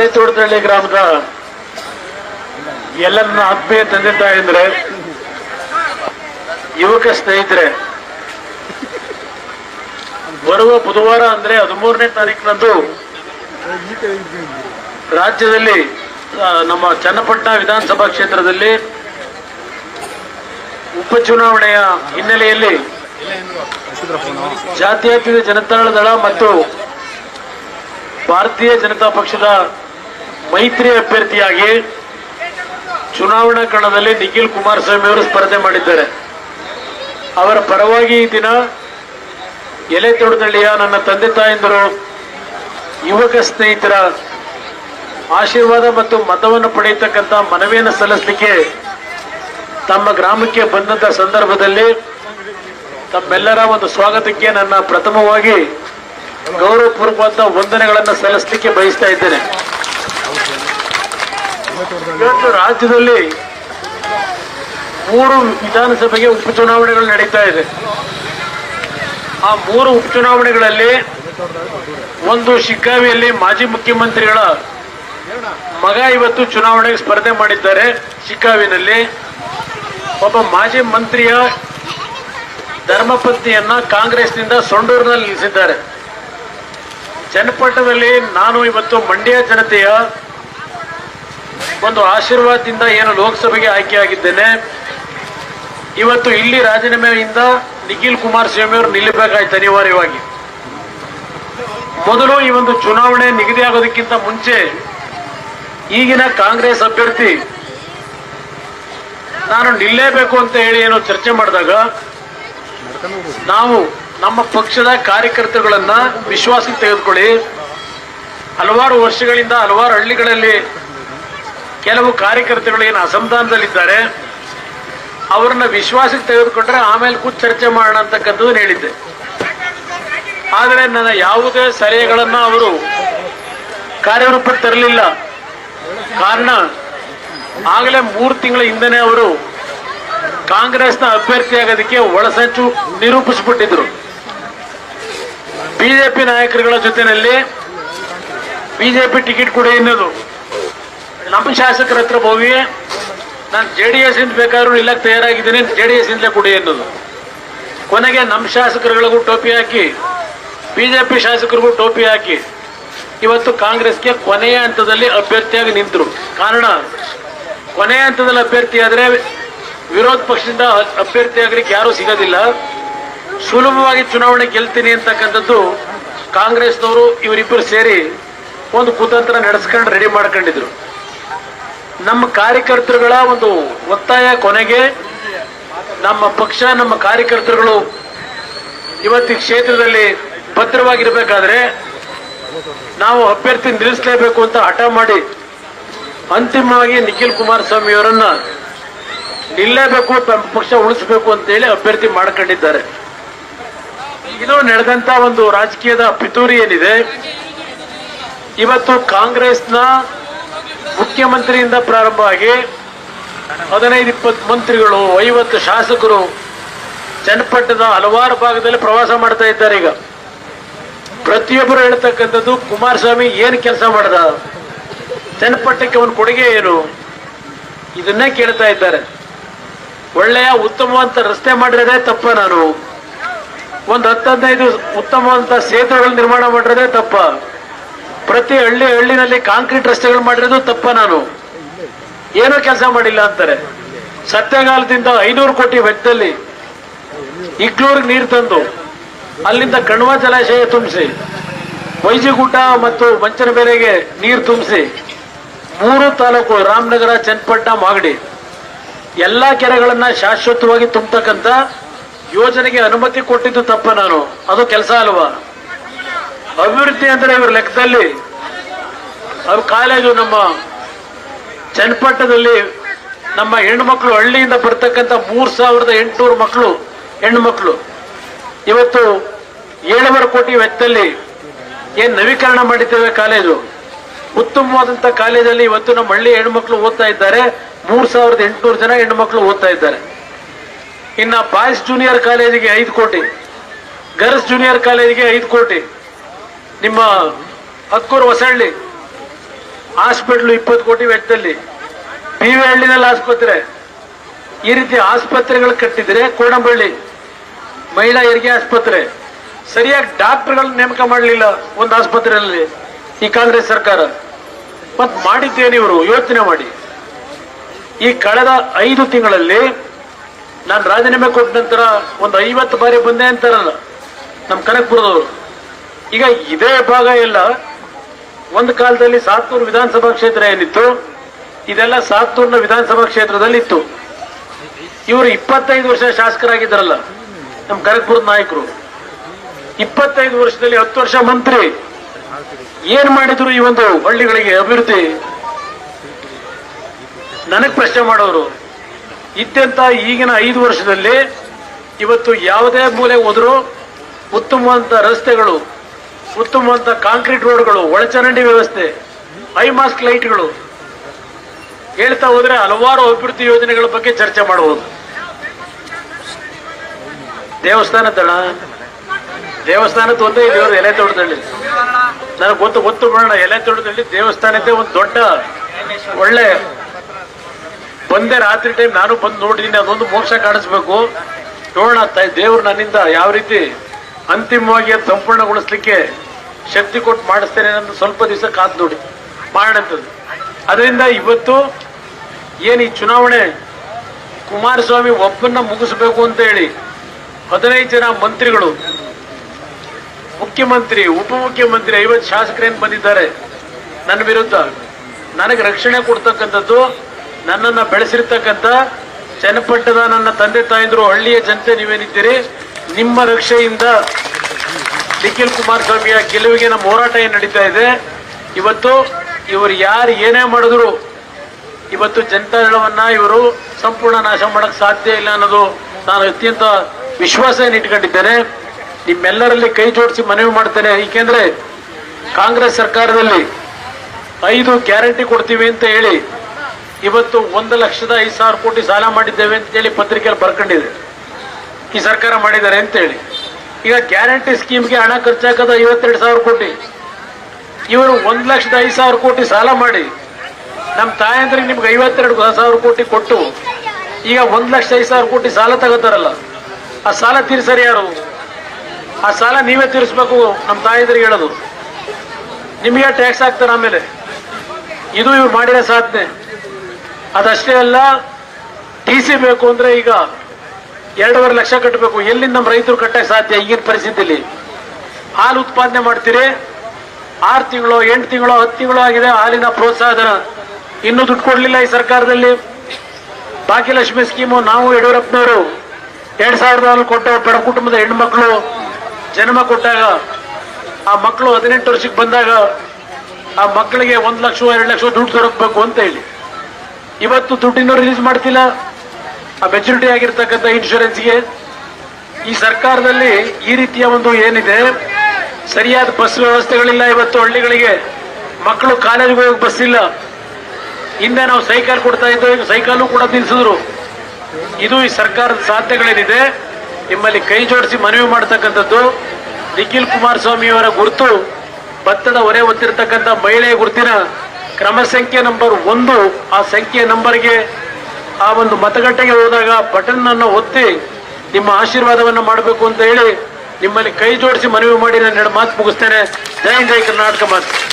ಎಲೆ ತೋಟದಳ್ಳಿ ಗ್ರಾಮದ ಎಲ್ಲ ನನ್ನ ಆತ್ಮೀಯ ತಂದೆ ತಾಯಂದ್ರೆ, ಯುವಕ ಸ್ನೇಹಿತರೆ, ಬರುವ ಬುಧವಾರ ಅಂದ್ರೆ ಹದಿಮೂರನೇ ತಾರೀಕಿನಂದು ರಾಜ್ಯದಲ್ಲಿ ನಮ್ಮ ಚನ್ನಪಟ್ಟಣ ವಿಧಾನಸಭಾ ಕ್ಷೇತ್ರದಲ್ಲಿ ಉಪಚುನಾವಣೆಯ ಹಿನ್ನೆಲೆಯಲ್ಲಿ ಜಾತ್ಯತೀತ ಜನತಾ ದಳ ಮತ್ತು ಭಾರತೀಯ ಜನತಾ ಪಕ್ಷದ ಮೈತ್ರಿ ಅಭ್ಯರ್ಥಿಯಾಗಿ ಚುನಾವಣಾ ಕಣದಲ್ಲಿ ನಿಖಿಲ್ ಕುಮಾರಸ್ವಾಮಿ ಅವರು ಸ್ಪರ್ಧೆ ಮಾಡಿದ್ದಾರೆ. ಅವರ ಪರವಾಗಿ ಈ ದಿನ ಎಲೆ ತೊಡದಳ್ಳಿಯ ನನ್ನ ತಂದೆ ತಾಯಂದಿರು, ಯುವಕ ಸ್ನೇಹಿತರ ಆಶೀರ್ವಾದ ಮತ್ತು ಮತವನ್ನು ಪಡೆಯತಕ್ಕಂಥ ಮನವಿಯನ್ನು ಸಲ್ಲಿಸಲಿಕ್ಕೆ ತಮ್ಮ ಗ್ರಾಮಕ್ಕೆ ಬಂದಂಥ ಸಂದರ್ಭದಲ್ಲಿ ತಮ್ಮೆಲ್ಲರ ಒಂದು ಸ್ವಾಗತಕ್ಕೆ ನನ್ನ ಪ್ರಥಮವಾಗಿ ಗೌರವಪೂರ್ವಕವಾದ ವಂದನೆಗಳನ್ನು ಸಲ್ಲಿಸಲಿಕ್ಕೆ ಬಯಸ್ತಾ ಇದ್ದೇನೆ. ಇವತ್ತು ರಾಜ್ಯದಲ್ಲಿ ಮೂರು ವಿಧಾನಸಭೆಗೆ ಉಪಚುನಾವಣೆಗಳು ನಡೀತಾ ಇದೆ. ಆ ಮೂರು ಉಪಚುನಾವಣೆಗಳಲ್ಲಿ ಒಂದು ಶಿಗ್ಗಾವಿಯಲ್ಲಿ ಮಾಜಿ ಮುಖ್ಯಮಂತ್ರಿಗಳ ಮಗ ಇವತ್ತು ಚುನಾವಣೆಗೆ ಸ್ಪರ್ಧೆ ಮಾಡಿದ್ದಾರೆ ಶಿಗ್ಗಾವಿನಲ್ಲಿ. ಒಬ್ಬ ಮಾಜಿ ಮಂತ್ರಿಯ ಧರ್ಮಪತ್ನಿಯನ್ನ ಕಾಂಗ್ರೆಸ್ನಿಂದ ಸೊಂಡೂರಿನಲ್ಲಿ ನಿಲ್ಲಿಸಿದ್ದಾರೆ ಚನ್ನಪಟ್ಟಣದಲ್ಲಿ ನಾನು ಇವತ್ತು ಮಂಡ್ಯ ಜನತೆಯ ಒಂದು ಆಶೀರ್ವಾದದಿಂದ ಏನು ಲೋಕಸಭೆಗೆ ಆಯ್ಕೆಯಾಗಿದ್ದೇನೆ. ಇವತ್ತು ಇಲ್ಲಿ ರಾಜೀನಾಮೆಯಿಂದ ನಿಖಿಲ್ ಕುಮಾರಸ್ವಾಮಿ ಅವರು ನಿಲ್ಲಬೇಕಾಯ್ತು ಅನಿವಾರ್ಯವಾಗಿ. ಮೊದಲು ಈ ಒಂದು ಚುನಾವಣೆ ನಿಗದಿ ಆಗೋದಕ್ಕಿಂತ ಮುಂಚೆ ಈಗಿನ ಕಾಂಗ್ರೆಸ್ ಅಭ್ಯರ್ಥಿ ನಾನು ನಿಲ್ಲೇಬೇಕು ಅಂತ ಹೇಳಿ ಏನು ಚರ್ಚೆ ಮಾಡಿದಾಗ ನಾವು ನಮ್ಮ ಪಕ್ಷದ ಕಾರ್ಯಕರ್ತರುಗಳನ್ನ ವಿಶ್ವಾಸಕ್ಕೆ ತೆಗೆದುಕೊಳ್ಳಿ. ಹಲವಾರು ವರ್ಷಗಳಿಂದ ಹಲವಾರು ಹಳ್ಳಿಗಳಲ್ಲಿ ಕೆಲವು ಕಾರ್ಯಕರ್ತರುಗಳು ಏನು ಅಸಮಾಧಾನದಲ್ಲಿದ್ದಾರೆ. ಅವರನ್ನ ವಿಶ್ವಾಸಕ್ಕೆ ತೆಗೆದುಕೊಂಡ್ರೆ ಆಮೇಲೆ ಕೂತ್ ಚರ್ಚೆ ಮಾಡೋಣ ಅಂತಕ್ಕಂಥದ್ದು ಹೇಳಿದ್ದೆ. ಆದರೆ ನನ್ನ ಯಾವುದೇ ಸಲಹೆಗಳನ್ನ ಅವರು ಕಾರ್ಯರೂಪಕ್ಕೆ ತರಲಿಲ್ಲ. ಕಾರಣ ಆಗಲೇ ಮೂರು ತಿಂಗಳ ಹಿಂದೆನೆ ಅವರು ಕಾಂಗ್ರೆಸ್ನ ಅಭ್ಯರ್ಥಿಯಾಗೋದಕ್ಕೆ ಒಳಸಂಚು ನಿರೂಪಿಸಿಬಿಟ್ಟಿದ್ರು. ಬಿಜೆಪಿ ನಾಯಕರುಗಳ ಜೊತೆಯಲ್ಲಿ ಬಿಜೆಪಿ ಟಿಕೆಟ್ ಕೂಡ ಎನ್ನೋದು ನಮ್ಮ ಶಾಸಕರ ಹತ್ರ ಹೋಗಿ, ನಾನು ಜೆ ಡಿ ಎಸ್ ಇಂದ ಬೇಕಾದ್ರೂ ಇಲ್ಲ, ತಯಾರಾಗಿದ್ದೀನಿ ಜೆ ಡಿ ಎಸ್ ಇಂದಲೇ ಕೊಡಿ ಎನ್ನೋದು ಕೊನೆಗೆ ನಮ್ಮ ಶಾಸಕರುಗಳಿಗೂ ಟೋಪಿ ಹಾಕಿ, ಬಿಜೆಪಿ ಶಾಸಕರಿಗೂ ಟೋಪಿ ಹಾಕಿ, ಇವತ್ತು ಕಾಂಗ್ರೆಸ್ಗೆ ಕೊನೆಯ ಹಂತದಲ್ಲಿ ಅಭ್ಯರ್ಥಿಯಾಗಿ ನಿಂತರು. ಕಾರಣ, ಕೊನೆಯ ಹಂತದಲ್ಲಿ ಅಭ್ಯರ್ಥಿ ಆದರೆ ವಿರೋಧ ಪಕ್ಷದಿಂದ ಅಭ್ಯರ್ಥಿ ಆಗ್ಲಿಕ್ಕೆ ಯಾರೂ ಸಿಗೋದಿಲ್ಲ. ಸುಲಭವಾಗಿ ಚುನಾವಣೆ ಗೆಲ್ತೀನಿ ಅಂತಕ್ಕಂಥದ್ದು ಕಾಂಗ್ರೆಸ್ನವರು ಇವರಿಬ್ಬರು ಸೇರಿ ಒಂದು ಕುತಂತ್ರ ನಡೆಸ್ಕೊಂಡು ರೆಡಿ ಮಾಡ್ಕೊಂಡಿದ್ರು. ನಮ್ಮ ಕಾರ್ಯಕರ್ತರುಗಳ ಒಂದು ಒತ್ತಾಯ ಕೊನೆಗೆ ನಮ್ಮ ಪಕ್ಷ, ನಮ್ಮ ಕಾರ್ಯಕರ್ತರುಗಳು ಇವತ್ತು ಈ ಕ್ಷೇತ್ರದಲ್ಲಿ ಭದ್ರವಾಗಿರಬೇಕಾದ್ರೆ ನಾವು ಅಭ್ಯರ್ಥಿ ನಿಲ್ಲಿಸಲೇಬೇಕು ಅಂತ ಹಠ ಮಾಡಿ ಅಂತಿಮವಾಗಿ ನಿಖಿಲ್ ಕುಮಾರಸ್ವಾಮಿ ಅವರನ್ನ ನಿಲ್ಲೇಬೇಕು ಪಕ್ಷ ಉಳಿಸಬೇಕು ಅಂತೇಳಿ ಅಭ್ಯರ್ಥಿ ಮಾಡ್ಕೊಂಡಿದ್ದಾರೆ. ಇದು ನಡೆದಂತ ಒಂದು ರಾಜಕೀಯದ ಪಿತೂರಿ ಏನಿದೆ? ಇವತ್ತು ಕಾಂಗ್ರೆಸ್ನ ಮುಖ್ಯಮಂತ್ರಿಯಿಂದ ಪ್ರಾರಂಭ ಆಗಿ ಹದಿನೈದು, ಇಪ್ಪತ್ತು ಮಂತ್ರಿಗಳು, ಐವತ್ತು ಶಾಸಕರು ಚನ್ನಪಟ್ಟಣದ ಹಲವಾರು ಭಾಗದಲ್ಲಿ ಪ್ರವಾಸ ಮಾಡ್ತಾ ಇದ್ದಾರೆ ಈಗ. ಪ್ರತಿಯೊಬ್ಬರು ಹೇಳ್ತಕ್ಕಂಥದ್ದು, ಕುಮಾರಸ್ವಾಮಿ ಏನು ಕೆಲಸ ಮಾಡ್ದ? ಚನ್ನಪಟ್ಟಣಕ್ಕೆ ಅವನ ಕೊಡುಗೆ ಏನು? ಇದನ್ನೇ ಕೇಳ್ತಾ ಇದ್ದಾರೆ. ಒಳ್ಳೆಯ ಉತ್ತಮವಂತ ರಸ್ತೆ ಮಾಡಿರೋದೇ ತಪ್ಪ ನಾನು. ಒಂದು ಹತ್ತು ಹದಿನೈದು ಉತ್ತಮವಾದಂತಹ ಸೇತುವೆಗಳು ನಿರ್ಮಾಣ ಮಾಡಿರೋದೇ ತಪ್ಪ. ಪ್ರತಿ ಹಳ್ಳಿ ಹಳ್ಳಿನಲ್ಲಿ ಕಾಂಕ್ರೀಟ್ ರಸ್ತೆಗಳು ಮಾಡಿರೋದು ತಪ್ಪ ನಾನು. ಏನೋ ಕೆಲಸ ಮಾಡಿಲ್ಲ ಅಂತಾರೆ. ಸತ್ಯಗಾಲದಿಂದ ಐನೂರು ಕೋಟಿ ವೆಚ್ಚದಲ್ಲಿ ಇಗ್ಲೂರಿಗೆ ನೀರು ತಂದು ಅಲ್ಲಿಂದ ಕಣ್ವ ಜಲಾಶಯ ತುಂಬಿಸಿ ವೈಜಿಗುಡ್ಡ ಮತ್ತು ಮಂಚನಬೇರೆಗೆ ನೀರು ತುಂಬಿಸಿ, ಮೂರು ತಾಲೂಕು ರಾಮನಗರ, ಚನ್ನಪಟ್ಟಣ, ಮಾಗಡಿ, ಎಲ್ಲಾ ಕೆರೆಗಳನ್ನ ಶಾಶ್ವತವಾಗಿ ತುಂಬತಕ್ಕಂತ ಯೋಜನೆಗೆ ಅನುಮತಿ ಕೊಟ್ಟಿದ್ದು ತಪ್ಪ ನಾನು. ಅದು ಕೆಲಸ ಅಲ್ವಾ? ಅಭಿವೃದ್ಧಿ ಅಂದ್ರೆ ಇವ್ರ ಲೆಕ್ಕದಲ್ಲಿ ಅವ್ರ ಕಾಲೇಜು ನಮ್ಮ ಚನ್ನಪಟ್ಟಣದಲ್ಲಿ ನಮ್ಮ ಹೆಣ್ಣುಮಕ್ಳು ಹಳ್ಳಿಯಿಂದ ಬರ್ತಕ್ಕಂಥ ಮೂರ್ ಸಾವಿರದ ಎಂಟುನೂರು ಮಕ್ಕಳು ಹೆಣ್ಣು ಮಕ್ಕಳು ಇವತ್ತು ಏಳುವರೆ ಕೋಟಿ ವೆಚ್ಚದಲ್ಲಿ ಏನ್ ನವೀಕರಣ ಮಾಡಿದ್ದೇವೆ ಕಾಲೇಜು. ಉತ್ತಮವಾದಂತ ಕಾಲೇಜಲ್ಲಿ ಇವತ್ತು ನಮ್ಮ ಹಳ್ಳಿ ಹೆಣ್ಮಕ್ಳು ಓದ್ತಾ ಇದ್ದಾರೆ. ಮೂರ್ ಸಾವಿರದ ಎಂಟುನೂರು ಜನ ಹೆಣ್ಮಕ್ಳು ಓದ್ತಾ ಇದ್ದಾರೆ. ಇನ್ನ ಬಾಯ್ಸ್ ಜೂನಿಯರ್ ಕಾಲೇಜಿಗೆ ಐದು ಕೋಟಿ, ಗರ್ಲ್ಸ್ ಜೂನಿಯರ್ ಕಾಲೇಜಿಗೆ ಐದು ಕೋಟಿ, ನಿಮ್ಮ ಹತ್ಕೂರು ಹೊಸಹಳ್ಳಿ ಹಾಸ್ಪಿಟ್ಲು ಇಪ್ಪತ್ತು ಕೋಟಿ ವೆಚ್ಚದಲ್ಲಿ. ವಿ ಹಳ್ಳಿನಲ್ಲಿ ಆಸ್ಪತ್ರೆ ಈ ರೀತಿ ಆಸ್ಪತ್ರೆಗಳು ಕಟ್ಟಿದ್ರೆ ಕೋಡಂಬಳ್ಳಿ, ಮಹಿಳಾ ಹೆರಿಗೆ ಆಸ್ಪತ್ರೆ, ಸರಿಯಾಗಿ ಡಾಕ್ಟರ್ಗಳನ್ನ ನೇಮಕ ಮಾಡಲಿಲ್ಲ ಒಂದು ಆಸ್ಪತ್ರೆಯಲ್ಲಿ ಈ ಕಾಂಗ್ರೆಸ್ ಸರ್ಕಾರ. ಮತ್ತೆ ಮಾಡಿದ್ದೇನೆ ಇವರು ಯೋಚನೆ ಮಾಡಿ. ಈ ಕಳೆದ ಐದು ತಿಂಗಳಲ್ಲಿ ನಾನು ರಾಜೀನಾಮೆ ಕೊಟ್ಟ ನಂತರ ಒಂದು ಐವತ್ತು ಬಾರಿ ಬಂದೆ ಅಂತಾರಲ್ಲ ನಮ್ಮ ಕನಕಪುರದವರು. ಈಗ ಇದೇ ಭಾಗ ಎಲ್ಲ ಒಂದು ಕಾಲದಲ್ಲಿ ಸಾತ್ತೂರು ವಿಧಾನಸಭಾ ಕ್ಷೇತ್ರ ಏನಿತ್ತು, ಇದೆಲ್ಲ ಸಾತ್ತೂರಿನ ವಿಧಾನಸಭಾ ಕ್ಷೇತ್ರದಲ್ಲಿ ಇತ್ತು ಇವರು ಇಪ್ಪತ್ತೈದು ವರ್ಷ ಶಾಸಕರಾಗಿದ್ದಾರಲ್ಲ ನಮ್ಮ ಕನಕಪುರದ ನಾಯಕರು. ಇಪ್ಪತ್ತೈದು ವರ್ಷದಲ್ಲಿ ಹತ್ತು ವರ್ಷ ಮಂತ್ರಿ. ಏನ್ ಮಾಡಿದ್ರು ಈ ಒಂದು ಹಳ್ಳಿಗಳಿಗೆ ಅಭಿವೃದ್ಧಿ? ನನಗ್ ಪ್ರಶ್ನೆ ಮಾಡೋರು ಇದ್ದಂತ ಈಗಿನ ಐದು ವರ್ಷದಲ್ಲಿ ಇವತ್ತು ಯಾವುದೇ ಮೂಲೆ ಹೋದರೂ ಉತ್ತಮವಂತ ರಸ್ತೆಗಳು ಉತ್ತಮವಾದಂಥ ಕಾಂಕ್ರೀಟ್ ರೋಡ್ಗಳು, ಒಳಚರಂಡಿ ವ್ಯವಸ್ಥೆ, ಹೈ ಮಾಸ್ಕ್ ಲೈಟ್ಗಳು ಹೇಳ್ತಾ ಹೋದ್ರೆ ಹಲವಾರು ಅಭಿವೃದ್ಧಿ ಯೋಜನೆಗಳ ಬಗ್ಗೆ ಚರ್ಚೆ ಮಾಡಬಹುದು. ದೇವಸ್ಥಾನದಣ ದೇವಸ್ಥಾನದ ಒಂದೇ ದೇವರು ಎಲೆ ತೋಟದಲ್ಲಿ ನನಗೆ ಗೊತ್ತು ಗೊತ್ತು ಮಾಡೋಣ ಎಲೆ ತೋಟದಲ್ಲಿ ದೇವಸ್ಥಾನದ್ದೇ ಒಂದು ದೊಡ್ಡ ಒಳ್ಳೆ ಬಂದೆ ರಾತ್ರಿ ಟೈಮ್ ನಾನು ಬಂದು ನೋಡಿದ್ದೀನಿ, ಅದೊಂದು ಮೋಕ್ಷ ಕಾಣಿಸ್ಬೇಕು. ನೋಡೋಣ ದೇವ್ರು ನನ್ನಿಂದ ಯಾವ ರೀತಿ ಅಂತಿಮವಾಗಿ ಅದು ಸಂಪೂರ್ಣಗೊಳಿಸ್ಲಿಕ್ಕೆ ಶಕ್ತಿ ಕೊಟ್ಟು ಮಾಡಿಸ್ತೇನೆ ಅನ್ನೋದು ಸ್ವಲ್ಪ ದಿವಸ ಕಾದು ನೋಡಿ. ಮಾಡೋಣಂಥದ್ದು ಅದರಿಂದ ಇವತ್ತು ಏನು ಈ ಚುನಾವಣೆ ಕುಮಾರಸ್ವಾಮಿ ಒಬ್ಬನ್ನ ಮುಗಿಸ್ಬೇಕು ಅಂತ ಹೇಳಿ ಹದಿನೈದು ಜನ ಮಂತ್ರಿಗಳು, ಮುಖ್ಯಮಂತ್ರಿ, ಉಪಮುಖ್ಯಮಂತ್ರಿ, ಐವತ್ತು ಶಾಸಕರೇನು ಬಂದಿದ್ದಾರೆ? ನನ್ನ ವಿರುದ್ಧ ನನಗೆ ರಕ್ಷಣೆ ಕೊಡ್ತಕ್ಕಂಥದ್ದು ನನ್ನನ್ನು ಬೆಳೆಸಿರ್ತಕ್ಕಂಥ ಚನ್ನಪಟ್ಟದ ನನ್ನ ತಂದೆ ತಾಯಂದರು ಹಳ್ಳಿಯ ಜನತೆ ನೀವೇನಿದ್ದೀರಿ? ನಿಮ್ಮ ರಕ್ಷೆಯಿಂದ ನಿಖಿಲ್ ಕುಮಾರಸ್ವಾಮಿಯ ಗೆಲುವಿಗೆ ನಮ್ಮ ಹೋರಾಟ ಏನು ನಡೀತಾ ಇದೆ? ಇವತ್ತು ಇವರು ಯಾರು ಏನೇ ಮಾಡಿದ್ರು ಇವತ್ತು ಜನತಾದಳವನ್ನ ಇವರು ಸಂಪೂರ್ಣ ನಾಶ ಮಾಡಕ್ ಸಾಧ್ಯ ಇಲ್ಲ ಅನ್ನೋದು ನಾನು ಅತ್ಯಂತ ವಿಶ್ವಾಸ ಏನು ಇಟ್ಕೊಂಡಿದ್ದೇನೆ. ನಿಮ್ಮೆಲ್ಲರಲ್ಲಿ ಕೈ ಜೋಡಿಸಿ ಮನವಿ ಮಾಡ್ತೇನೆ. ಏಕೆಂದರೆ ಕಾಂಗ್ರೆಸ್ ಸರ್ಕಾರದಲ್ಲಿ ಐದು ಗ್ಯಾರಂಟಿ ಕೊಡ್ತೀವಿ ಅಂತ ಹೇಳಿ ಇವತ್ತು ಒಂದು ಲಕ್ಷದ ಐದು ಸಾವಿರ ಕೋಟಿ ಸಾಲ ಮಾಡಿದ್ದೇವೆ ಅಂತ ಹೇಳಿ ಪತ್ರಿಕೆಯಲ್ಲಿ ಬರ್ಕೊಂಡಿದೆ. ಈ ಸರ್ಕಾರ ಮಾಡಿದ್ದಾರೆ ಅಂತ ಹೇಳಿ. ಈಗ ಗ್ಯಾರಂಟಿ ಸ್ಕೀಮ್ಗೆ ಹಣ ಖರ್ಚಾಕೋದು ಐವತ್ತೆರಡು ಸಾವಿರ ಕೋಟಿ. ಇವರು ಒಂದು ಲಕ್ಷದ ಐದು ಸಾವಿರ ಕೋಟಿ ಸಾಲ ಮಾಡಿ ನಮ್ಮ ತಾಯಂದ್ರಿಗೆ ನಿಮ್ಗೆ ಐವತ್ತೆರಡು ಸಾವಿರ ಕೋಟಿ ಕೊಟ್ಟು ಈಗ ಒಂದು ಲಕ್ಷ ಐದು ಸಾವಿರ ಕೋಟಿ ಸಾಲ ತಗೋತಾರಲ್ಲ, ಆ ಸಾಲ ತೀರ್ಸರಿ ಯಾರು? ಆ ಸಾಲ ನೀವೇ ತೀರಿಸ್ಬೇಕು ನಮ್ಮ ತಾಯಂದ್ರಿಗೆ ಹೇಳೋದು. ನಿಮಗೆ ಟ್ಯಾಕ್ಸ್ ಹಾಕ್ತಾರೆ ಆಮೇಲೆ? ಇದು ಇವ್ರು ಮಾಡಿರೋ ಸಾಧನೆ. ಅದಷ್ಟೇ ಅಲ್ಲ, ಟಿ ಸಿ ಬೇಕು ಅಂದ್ರೆ ಈಗ ಎರಡೂವರೆ ಲಕ್ಷ ಕಟ್ಟಬೇಕು. ಎಲ್ಲಿಂದ ನಮ್ಮ ರೈತರು ಕಟ್ಟಕ್ಕೆ ಸಾಧ್ಯ? ಈಗಿನ ಪರಿಸ್ಥಿತಿಲಿ. ಹಾಲು ಉತ್ಪಾದನೆ ಮಾಡ್ತೀರಿ, ಆರು ತಿಂಗಳು, ಎಂಟು ತಿಂಗಳು, ಹತ್ತು ತಿಂಗಳು ಆಗಿದೆ, ಹಾಲಿನ ಪ್ರೋತ್ಸಾಹಧನ. ಇನ್ನೂ ದುಡ್ಡು ಕೊಡಲಿಲ್ಲ ಈ ಸರ್ಕಾರದಲ್ಲಿ. ಭಾಗ್ಯಲಕ್ಷ್ಮಿ ಸ್ಕೀಮು, ನಾವು ಯಡಿಯೂರಪ್ಪನವರು ಎರಡು ಸಾವಿರದ ಕೊಟ್ಟ ಬಡ ಕುಟುಂಬದ ಹೆಣ್ಮಕ್ಳು ಜನ್ಮ ಕೊಟ್ಟಾಗ, ಆ ಮಕ್ಕಳು ಹದಿನೆಂಟು ವರ್ಷಕ್ಕೆ ಬಂದಾಗ ಆ ಮಕ್ಕಳಿಗೆ ಒಂದು ಲಕ್ಷ ಎರಡು ಲಕ್ಷ ದುಡ್ಡು ದೊರಕಬೇಕು ಅಂತ ಹೇಳಿ. ಇವತ್ತು ದುಡ್ಡಿನ ರಿಲೀಸ್ ಮಾಡ್ತಿಲ್ಲ ಆ ಮೆಚುರಿಟಿ ಆಗಿರ್ತಕ್ಕಂಥ ಇನ್ಶೂರೆನ್ಸ್ಗೆ ಈ ಸರ್ಕಾರದಲ್ಲಿ ಈ ರೀತಿಯ ಒಂದು ಏನಿದೆ, ಸರಿಯಾದ ಬಸ್ ವ್ಯವಸ್ಥೆಗಳಿಲ್ಲ ಇವತ್ತು ಹಳ್ಳಿಗಳಿಗೆ. ಮಕ್ಕಳು ಕಾಲೇಜಿಗೆ ಹೋಗಿ ಬಸ್ ಇಲ್ಲ. ಹಿಂದೆ ನಾವು ಸೈಕಲ್ ಕೊಡ್ತಾ ಇದ್ದೋ, ಈಗ ಸೈಕಲ್ ಕೂಡ ನಿಲ್ಲಿಸಿದ್ರು ಇದು ಈ ಸರ್ಕಾರದ ಸಾಧ್ಯಗಳೇನಿದೆ? ನಿಮ್ಮಲ್ಲಿ ಕೈ ಜೋಡಿಸಿ ಮನವಿ ಮಾಡತಕ್ಕಂಥದ್ದು ನಿಖಿಲ್ ಕುಮಾರಸ್ವಾಮಿಯವರ ಗುರುತು, ಭತ್ತದ ಹೊರೆ ಹೊತ್ತಿರ್ತಕ್ಕಂಥ ಮಹಿಳೆಯ ಗುರುತಿನ ಕ್ರಮ ಸಂಖ್ಯೆ ನಂಬರ್ ಒಂದು. ಆ ಸಂಖ್ಯೆ ನಂಬರ್ಗೆ ಆ ಒಂದು ಮತಗಟ್ಟೆಗೆ ಹೋದಾಗ ಬಟನ್ ಅನ್ನು ಒತ್ತಿ ನಿಮ್ಮ ಆಶೀರ್ವಾದವನ್ನು ಮಾಡಬೇಕು ಅಂತ ಹೇಳಿ ನಿಮ್ಮಲ್ಲಿ ಕೈ ಜೋಡಿಸಿ ಮನವಿ ಮಾಡಿ ನಾನು ಎರಡು ಮಾತು ಮುಗಿಸ್ತೇನೆ. ಜೈ ಜೈ ಕರ್ನಾಟಕ ಮಾತು.